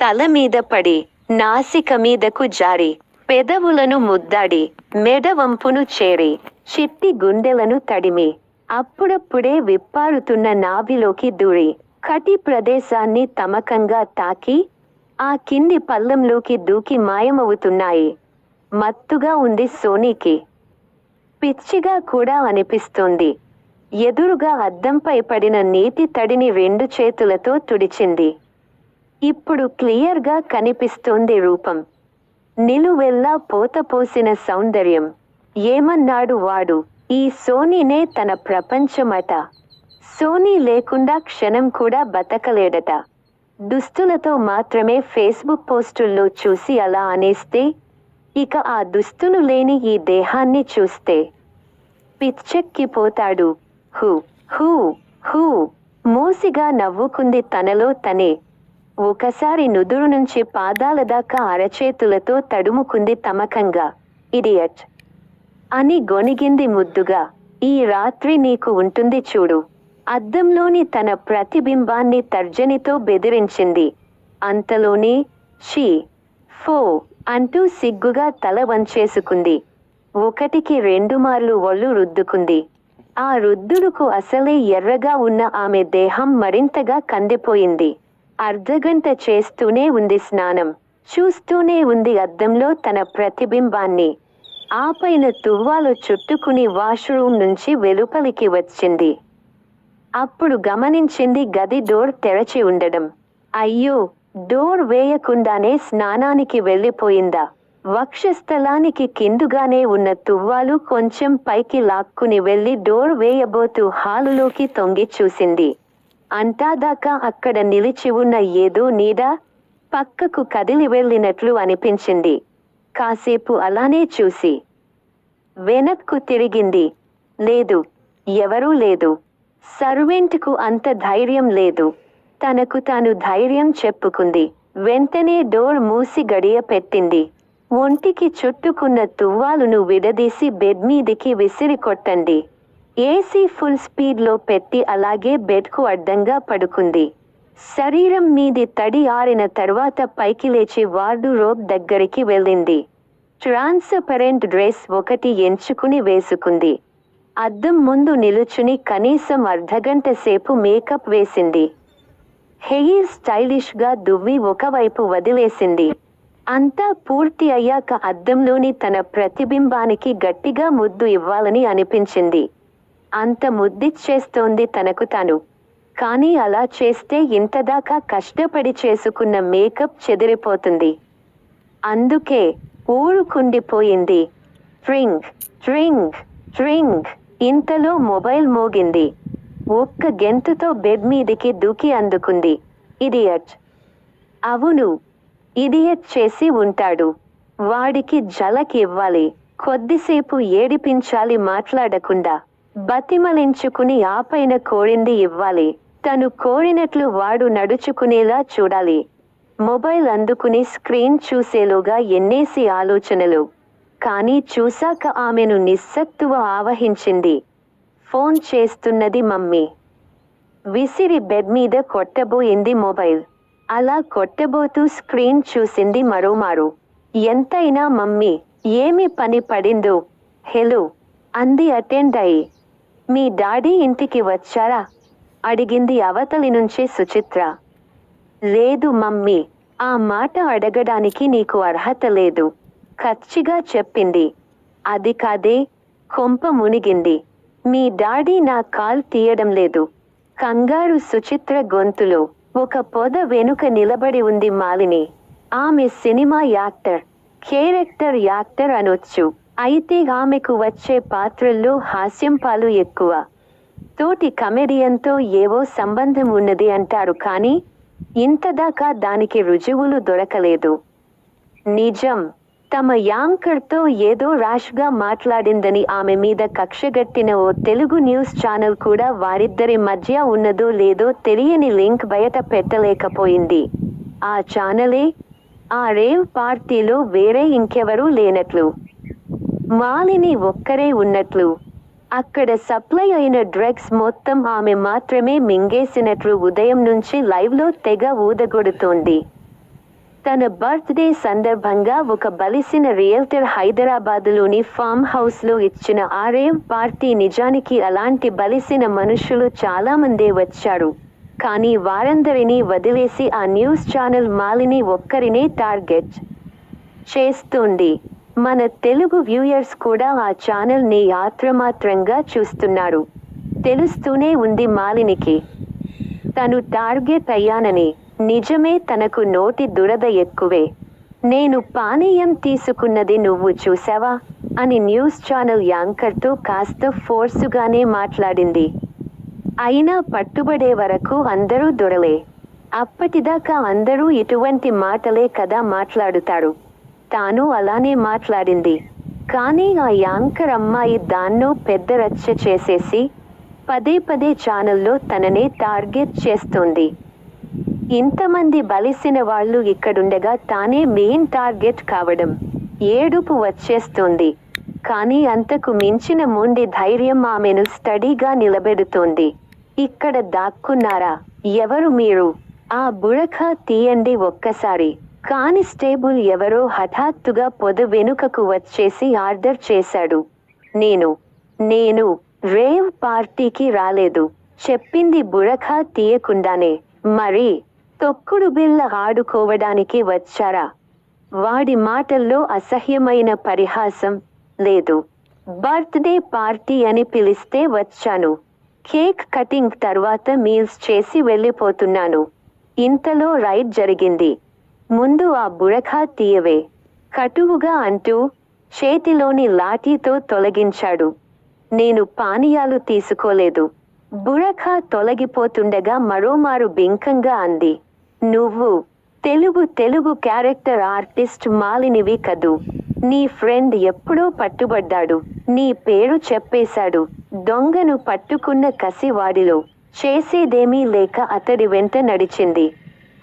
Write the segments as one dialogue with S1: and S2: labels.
S1: తల మీద పడి నాసిక మీదకు జారి పెదవులను ముద్దాడి మెడవంపును చేరి చిట్టి గుండెలను తడిమి అప్పుడప్పుడే విప్పారుతున్న నాభిలోకి దూరి కటి ప్రదేశాన్ని తమకంగా తాకి ఆ కింది పల్లంలోకి దూకి మాయమవుతున్నాయి. మత్తుగా ఉంది సోనీకి. పిచ్చిగా కూడా అనిపిస్తోంది. ఎదురుగా అద్దంపై పడిన నీటి తడిని రెండు చేతులతో తుడిచింది. ఇప్పుడు క్లియర్గా కనిపిస్తోంది రూపం. నిలువెల్లా పోతపోసిన సౌందర్యం. ఏమన్నాడు వాడు? ఈ సోనీనే తన ప్రపంచమట. సోనీ లేకుండా క్షణం కూడా బతకలేడట. దుస్తులతో మాత్రమే ఫేస్బుక్ పోస్టుల్లో చూసి అలా అనేస్తే ఇక ఆ దుస్తులు లేని ఈ దేహాన్ని చూస్తే. పిచ్చెక్కిపోతాడు హూ హూ హూ. మూసిగా నవ్వుకుంది తనలో తనే. ఒకసారి నుదురు నుంచి పాదాల దాకా అరచేతులతో తడుముకుంది తమకంగా. ఇడియట్ అని గొనిగింది ముద్దుగా. ఈ రాత్రి నీకు ఉంటుంది చూడు. అద్దంలోని తన ప్రతిబింబాన్ని తర్జనితో బెదిరించింది. అంతలోనే షీ ఫో అంటూ సిగ్గుగా తల వంచేసుకుంది. ఒకటికి రెండు మార్లు ఒళ్ళు రుద్దుకుంది. ఆ రుద్దుడుకు అసలే ఎర్రగా ఉన్న ఆమె దేహం మరింతగా కందిపోయింది. అర్ధగంట చేస్తూనే ఉంది స్నానం. చూస్తూనే ఉంది అద్దంలో తన ప్రతిబింబాన్ని. ఆ పైన తువ్వాలు చుట్టుకుని వాష్రూమ్ నుంచి వెలుపలికి వచ్చింది. అప్పుడు గమనించింది గది డోర్ తెరచి ఉండడం. అయ్యో! డోర్ వేయకుండానే స్నానానికి వెళ్ళిపోయిందా? వక్షస్థలానికి కిందుగానే ఉన్న తువ్వాలు కొంచెం పైకి లాక్కుని వెళ్ళి డోర్ వేయబోతూ హాలులోకి తొంగి చూసింది. అంటాదాకా అక్కడ నిలిచి ఉన్న ఏదో నీడ పక్కకు కదిలి వెళ్ళినట్లు అనిపించింది. కాసేపు అలానే చూసి వెనక్కు తిరిగింది. లేదు ఎవరూ లేదు. సర్వెంట్కు అంత ధైర్యం లేదు. తనకు తాను ధైర్యం చెప్పుకుంది. వెంటనే డోర్ మూసి గడియ పెట్టింది. ఒంటికి చుట్టుకున్న తువ్వాలును విడదీసి బెడ్ మీదికి విసిరి కొట్టండి. ఏసీ ఫుల్ స్పీడ్లో పెట్టి అలాగే బెడ్కు అడ్డంగా పడుకుంది. శరీరం మీది తడి ఆరిన తర్వాత పైకి లేచి వార్డు రోబ్ దగ్గరికి వెళ్ళింది. ట్రాన్స్పరెంట్ డ్రెస్ ఒకటి ఎంచుకుని వేసుకుంది. అద్దం ముందు నిలుచుని కనీసం అర్ధగంట సేపు మేకప్ వేసింది. హెయిర్ స్టైలిష్గా దువ్వి ఒకవైపు వదిలేసింది. అంతా పూర్తి అయ్యాక అద్దంలోని తన ప్రతిబింబానికి గట్టిగా ముద్దు ఇవ్వాలని అనిపించింది. అంత ముద్దిచ్చేస్తోంది తనకు తాను. కానీ అలా చేస్తే ఇంతదాకా కష్టపడి చేసుకున్న మేకప్ చెదిరిపోతుంది. అందుకే ఊరుకుండిపోయింది. ట్రింగ్ ట్రింగ్ ట్రింగ్ ఇంతలో మొబైల్ మోగింది. ఒక్క గెంతుతో బెడ్ మీదికి దూకి అందుకుంది. ఇడియట్. అవును. ఇడియట్ చేసి ఉంటాడు. వాడికి జలకి ఇవ్వాలి కొద్దిసేపు ఏడిపించాలి మాట్లాడకుండా. బతిమలించుకుని ఆపైన కోడింది ఇవ్వాలి. తను కోరినట్లు వాడు నడుచుకునేలా చూడాలి. మొబైల్ అందుకుని స్క్రీన్ చూసేలోగా ఎన్నేసి ఆలోచనలు. కానీ చూశాక ఆమెను నిస్సత్తువ ఆవహించింది. ఫోన్ చేస్తున్నది మమ్మీ. విసిరి బెడ్ మీద కొట్టబోయింది మొబైల్. అలా కొట్టబోతూ స్క్రీన్ చూసింది మరోమారు. ఎంతైనా మమ్మీ ఏమి పని పడిందో? హెలో అంది అటెండ్ అయి. మీ డాడీ ఇంటికి వచ్చారా? అడిగింది అవతలి నుంచి సుచిత్ర. లేదు మమ్మీ ఆ మాట అడగడానికి నీకు అర్హత లేదు ఖచ్చిగా చెప్పింది. అది కాదే కొంప మునిగింది. మీ డాడీ నా కాల్ తీయడం లేదు. కంగారు సుచిత్ర గొంతులో ఒక పొద వెనుక నిలబడి ఉంది మాలిని. ఆమె సినిమా యాక్టర్ క్యారెక్టర్ యాక్టర్ అనొచ్చు. అయితే ఆమెకు వచ్చే పాత్రల్లో హాస్యం పాలు ఎక్కువ. తోటి కమెడియన్తో ఏవో సంబంధం ఉన్నది అంటారు కానీ ఇంతదాకా దానికి రుజువులు దొరకలేదు. నిజం తమ యాంకర్తో ఏదో ర్యాష్గా మాట్లాడిందని ఆమె మీద కక్షగట్టిన ఓ తెలుగు న్యూస్ ఛానల్ కూడా వారిద్దరి మధ్య ఉన్నదో లేదో తెలియని లింక్ బయట పెట్టలేకపోయింది. ఆ ఛానలే ఆ రేవ్ పార్టీలో వేరే ఇంకెవరూ లేనట్లు. మాలిని ఒక్కరే ఉన్నట్లు అక్కడ సప్లై అయిన డ్రగ్స్ మొత్తం ఆమె మాత్రమే మింగేసినట్లు ఉదయం నుంచి లైవ్లో తెగ ఊదగొడుతోంది. తన బర్త్డే సందర్భంగా ఒక బలిసిన రియల్టర్ హైదరాబాదులోని ఫామ్ హౌస్లో ఇచ్చిన ఆర్ఏం పార్టీ నిజానికి అలాంటి బలిసిన మనుషులు చాలామందే వచ్చారు. కానీ వారందరినీ వదిలేసి ఆ న్యూస్ ఛానల్ మాలిని ఒక్కరినే టార్గెట్ చేస్తుంది. మన తెలుగు వ్యూయర్స్ కూడా ఆ ఛానల్ని ఆత్రమాత్రంగా చూస్తున్నారు. తెలుస్తూనే ఉంది మాలినికి. తను టార్గెట్ అయ్యానని నిజమే తనకు నోటి దురద ఎక్కువే. నేను పానీయం తీసుకున్నది నువ్వు చూసావా? అని న్యూస్ ఛానల్ యాంకర్తో కాస్త ఫోర్సుగానే మాట్లాడింది. అయినా పట్టుబడే వరకు అందరూ దొరలే. అప్పటిదాకా అందరూ ఇటువంటి మాటలే కదా మాట్లాడుతారు. తాను అలానే మాట్లాడింది. కానీ ఆ యాంకర్ అమ్మాయి దాన్నో పెద్ద రచ్చ చేసేసి పదే పదే ఛానల్లో తననే టార్గెట్ చేస్తోంది. ఇంతమంది బలిసిన వాళ్ళు ఇక్కడుండగా తానే మెయిన్ టార్గెట్ కావడం ఏడుపు వచ్చేస్తోంది. కానీ అంతకు మించిన మొండి ధైర్యం ఆమెను స్టడీగా నిలబెడుతోంది. ఇక్కడ దాక్కున్నారా? ఎవరు మీరు? ఆ బుడఖ తీయండి ఒక్కసారి. కానిస్టేబుల్ ఎవరో హఠాత్తుగా పొద వెనుకకు వచ్చేసి ఆర్డర్ చేశాడు. నేను నేను రేవ్ పార్టీకి రాలేదు. చెప్పింది బుడఖ తీయకుండానే. మరి తొక్కుడు బిళ్ళ ఆడుకోవడానికి వచ్చారా? వాడి మాటల్లో అసహ్యమైన పరిహాసం లేదు. బర్త్డే పార్టీ అని పిలిస్తే వచ్చాను. కేక్ కటింగ్ తర్వాత మీల్స్ చేసి వెళ్ళిపోతున్నాను. ఇంతలో రైడ్ జరిగింది. ముందు ఆ బుడఖా తీయవే. కటువుగా అంటూ చేతిలోని లాఠీతో తొలగించాడు. నేను పానీయాలు తీసుకోలేదు. బుడఖా తొలగిపోతుండగా మరోమారు బింకంగా అంది. నువ్వు తెలుగు తెలుగు క్యారెక్టర్ ఆర్టిస్ట్ మాలినివి కదూ. నీ ఫ్రెండ్ ఎప్పుడో పట్టుబడ్డాడు. నీ పేరు చెప్పేశాడు. దొంగను పట్టుకున్న కసివాడిలో చేసేదేమీ లేక అతడి వెంట నడిచింది.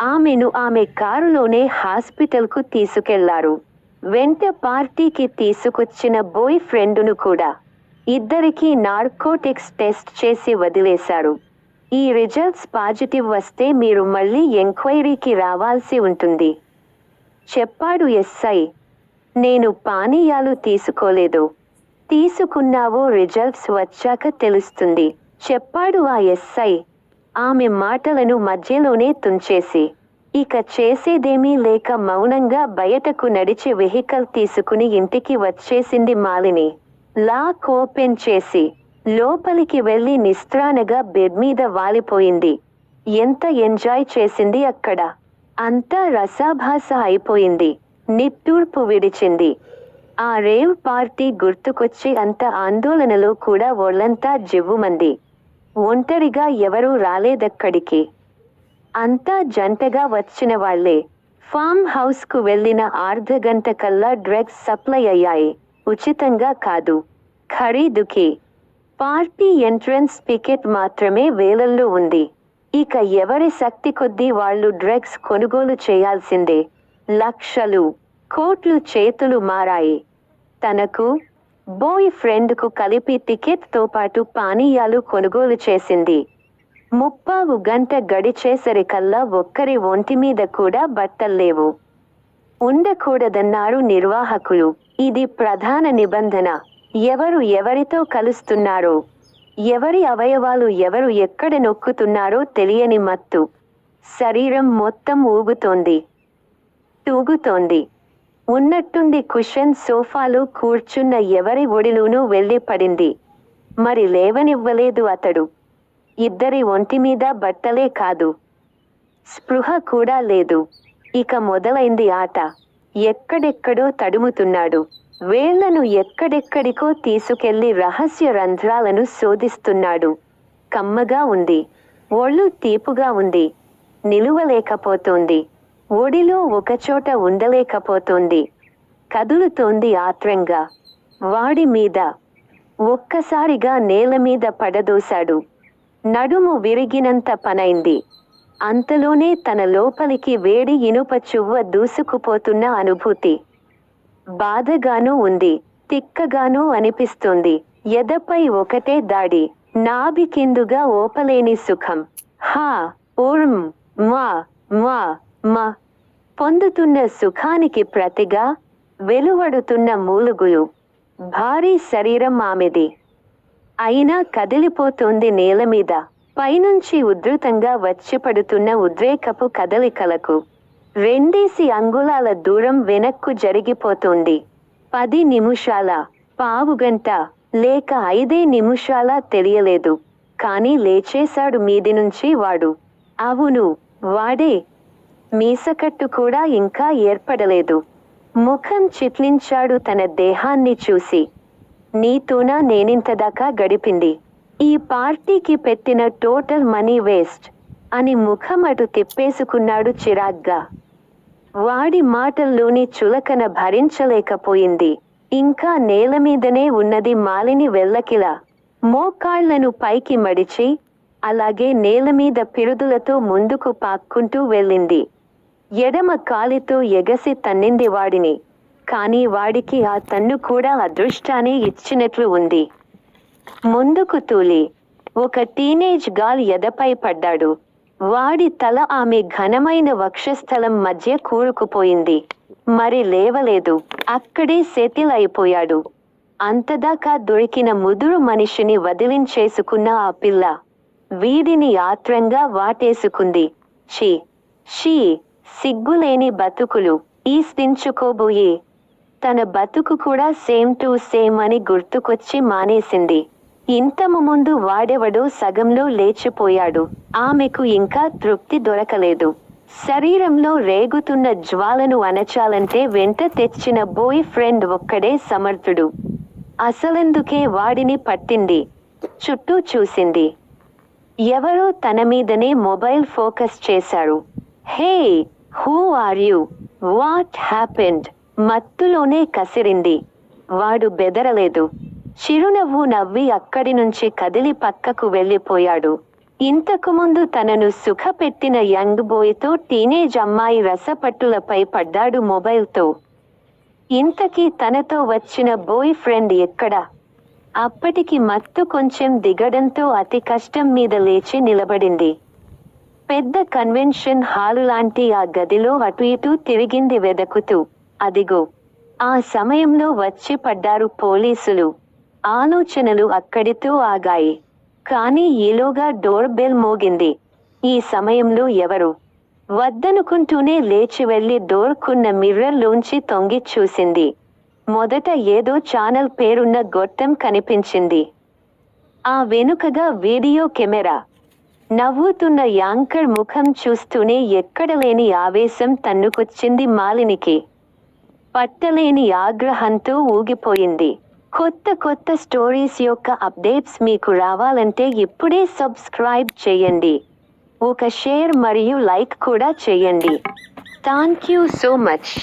S1: ఆమెను ఆమె కారులోనే హాస్పిటల్కు తీసుకెళ్ళారు. వెంట పార్టీకి తీసుకొచ్చిన బాయ్ ఫ్రెండును కూడా ఇద్దరికీ నార్కోటిక్స్ టెస్ట్ చేసి వదిలేశారు. ఈ రిజల్ట్స్ పాజిటివ్ వస్తే మీరు మళ్ళీ ఎంక్వైరీకి రావాల్సి ఉంటుంది. చెప్పాడు ఎస్ఐ. నేను పానీయాలు తీసుకోలేదు. తీసుకున్నావో రిజల్ట్స్ వచ్చాక తెలుస్తుంది చెప్పాడు ఆ ఎస్ఐ. ఆమె మాటలను మధ్యలోనే తుంచేసి ఇక చేసేదేమీ లేక మౌనంగా బయటకు నడిచి వెహికల్ తీసుకుని ఇంటికి వచ్చేసింది మాలిని. లాక్ ఓపెన్ చేసి లోపలికి వెళ్ళి నిస్త్రానగా బెడ్ మీద వాలిపోయింది. ఎంత ఎంజాయ్ చేసింది అక్కడ? అంతా రసాభాస అయిపోయింది. నిట్టూర్పు విడిచింది. ఆ రేవ్ పార్టీ గుర్తుకొచ్చి అంత ఆందోళనలో కూడా ఒళ్ళంతా జివ్వుమంది. ఒంటరిగా ఎవరూ రాలేదక్కడికి. అంతా జంటగా వచ్చిన వాళ్ళే ఫామ్ హౌస్కు వెళ్ళిన అర్ధ గంట కల్లా డ్రగ్స్ సప్లై అయ్యాయి. ఉచితంగా కాదు. ఖరీదుకి. పార్టీ ఎంట్రన్స్ టికెట్ మాత్రమే వేలల్లో ఉంది. ఇక ఎవరి శక్తి కొద్దీ వాళ్ళు డ్రగ్స్ కొనుగోలు చేయాల్సిందే. లక్షలు కోట్లు చేతులు మారాయి. తనకు బాయ్ ఫ్రెండ్కు కలిపి టికెట్తో పాటు పానీయాలు కొనుగోలు చేసింది. ముప్పావు గంట గడిచేసరికల్లా ఒక్కరి ఒంటి మీద కూడా బట్టల్లేవు ఉండకూడదన్నారు నిర్వాహకులు. ఇది ప్రధాన నిబంధన. ఎవరు ఎవరితో కలుస్తున్నారో ఎవరి అవయవాలు ఎవరు ఎక్కడ నొక్కుతున్నారో తెలియని మత్తు. శరీరం మొత్తం ఊగుతోంది. తూగుతోంది. ఉన్నట్టుండి కుషన్ సోఫాలో కూర్చున్న ఎవరి ఒడిలోనూ వెళ్ళి పడింది మరి లేవనివ్వలేదు అతడు. ఇద్దరి ఒంటి మీద బట్టలే కాదు. స్పృహ కూడా లేదు. ఇక మొదలైంది ఆట. ఎక్కడెక్కడో తడుముతున్నాడు. వేళ్ళను ఎక్కడెక్కడికో తీసుకెళ్ళి రహస్య రంధ్రాలను శోధిస్తున్నాడు. కమ్మగా ఉంది. ఒళ్ళు తీపుగా ఉంది. నిలువలేకపోతోంది. ఒడిలో ఒకచోట ఉండలేకపోతోంది. కదులుతోంది ఆత్రంగా. వాడి మీద. ఒక్కసారిగా నేల మీద పడదోశాడు. నడుము విరిగినంత పనైంది. అంతలోనే తన లోపలికి వేడి ఇనుప చువ్వ దూసుకుపోతున్న అనుభూతి. బాధగానూ ఉంది తిక్కగానూ అనిపిస్తుంది. ఎదపై ఒకటే దాడి నాభి కిందుగా ఓపలేని సుఖం. హా ఊర్మ్ మా మా మా పొందుతున్న సుఖానికి ప్రతిగా వెలువడుతున్న మూలుగులు. భారీ శరీరం ఆమెది. అయినా కదిలిపోతోంది నేల మీద. పైనుంచి ఉధృతంగా వచ్చిపడుతున్న ఉద్రేకపు కదలికలకు. రెండేసి అంగుళాల దూరం వెనక్కు జరిగిపోతోంది. పది నిమిషాల పావుగంట లేక ఐదే నిమిషాల తెలియలేదు. కానీ లేచేశాడు మీది నుంచి వాడు. అవును వాడే మీసకట్టు కూడా ఇంకా ఏర్పడలేదు. ముఖం చిట్లించాడు తన దేహాన్ని చూసి. నీతోనా నేనింతదాకా గడిపింది. ఈ పార్టీకి పెట్టిన టోటల్ మనీ వేస్ట్ అని ముఖం అటు తిప్పేసుకున్నాడు చిరాగ్గా. వాడి మాటల్లోని చులకన భరించలేకపోయింది. ఇంకా నేల మీదనే ఉన్నది మాలిని వెళ్ళకిలా మోకాళ్ళను పైకి మడిచి అలాగే నేల మీద పిరుదులతో ముందుకు పాక్కుంటూ వెళ్ళింది. ఎడమ కాలితో ఎగసి తన్నింది వాడిని. కానీ వాడికి ఆ తన్ను కూడా అదృష్టాన్ని ఇచ్చినట్లు ఉంది. ముందుకు తూలి ఒక టీనేజ్ గాల్ ఎదపై పడ్డాడు. వాడి తల ఆమె ఘనమైన వక్షస్థలం మధ్య కూరుకుపోయింది. మరి లేవలేదు అక్కడే సెటిల్ అయిపోయాడు అంతదాకా దొరికిన ముదురు మనిషిని వదిలించేసుకున్న ఆ పిల్ల. వీడిని ఆత్రంగా వాటేసుకుంది. షీ షీ సిగ్గులేని బతుకులు ఈస్పించుకోబోయే తన బతుకు కూడా సేమ్ టు సేమ్ అని గుర్తుకొచ్చి మానేసింది. ఇంతము ముందు వాడెవడో సగంలో లేచిపోయాడు. ఆమెకు ఇంకా తృప్తి దొరకలేదు. శరీరంలో రేగుతున్న జ్వాలను అణచాలంటే వెంట తెచ్చిన బోయ్ ఫ్రెండ్ ఒక్కడే సమర్థుడు. అసలెందుకే వాడిని పట్టింది? చుట్టూ చూసింది. ఎవరో తన మీదనే మొబైల్ ఫోకస్ చేశారు. Hey! Who are you what happened మత్తులోనే కసిరింది. వాడు బెదరలేదు. చిరునవ్వు నవ్వి అక్కడి నుంచి కదిలి పక్కకు వెళ్ళిపోయాడు. ఇంతకుముందు తనను సుఖపెట్టిన యంగ్ బోయ్తో టీనేజ్ అమ్మాయి రసపట్టులపై పడ్డాడు మొబైల్తో. ఇంతకీ తనతో వచ్చిన బాయ్ ఫ్రెండ్ ఎక్కడా? అప్పటికి మత్తు కొంచెం దిగడంతో అతి కష్టం మీద లేచి నిలబడింది. పెద్ద కన్వెన్షన్ హాలు లాంటి ఆ గదిలో అటు ఇటు తిరిగింది వెదకుతూ అదిగో ఆ సమయంలో వచ్చి పడ్డారు పోలీసులు. ఆలోచనలు అక్కడితో ఆగాయి. కానీ ఈలోగా డోర్ బెల్ మోగింది. ఈ సమయంలో ఎవరు? వద్దనుకుంటూనే లేచి వెళ్ళి డోర్కున్న మిర్రర్లోంచి తొంగి చూసింది. మొదట ఏదో ఛానల్ పేరున్న గొట్టం కనిపించింది. ఆ వెనుకగా వీడియో కెమెరా. నవ్వుతున్న యాంకర్ ముఖం చూస్తూనే ఎక్కడలేని ఆవేశం తన్నుకొచ్చింది మాలినికి. పట్టలేని ఆగ్రహంతో ఊగిపోయింది. కొత్త కొత్త స్టోరీస్ యొక్క అప్డేట్స్ మీకు రావాలంటే ఇప్పుడే సబ్స్క్రైబ్ చేయండి. ఒక షేర్ మరియు లైక్ కూడా చేయండి. Thank you so much.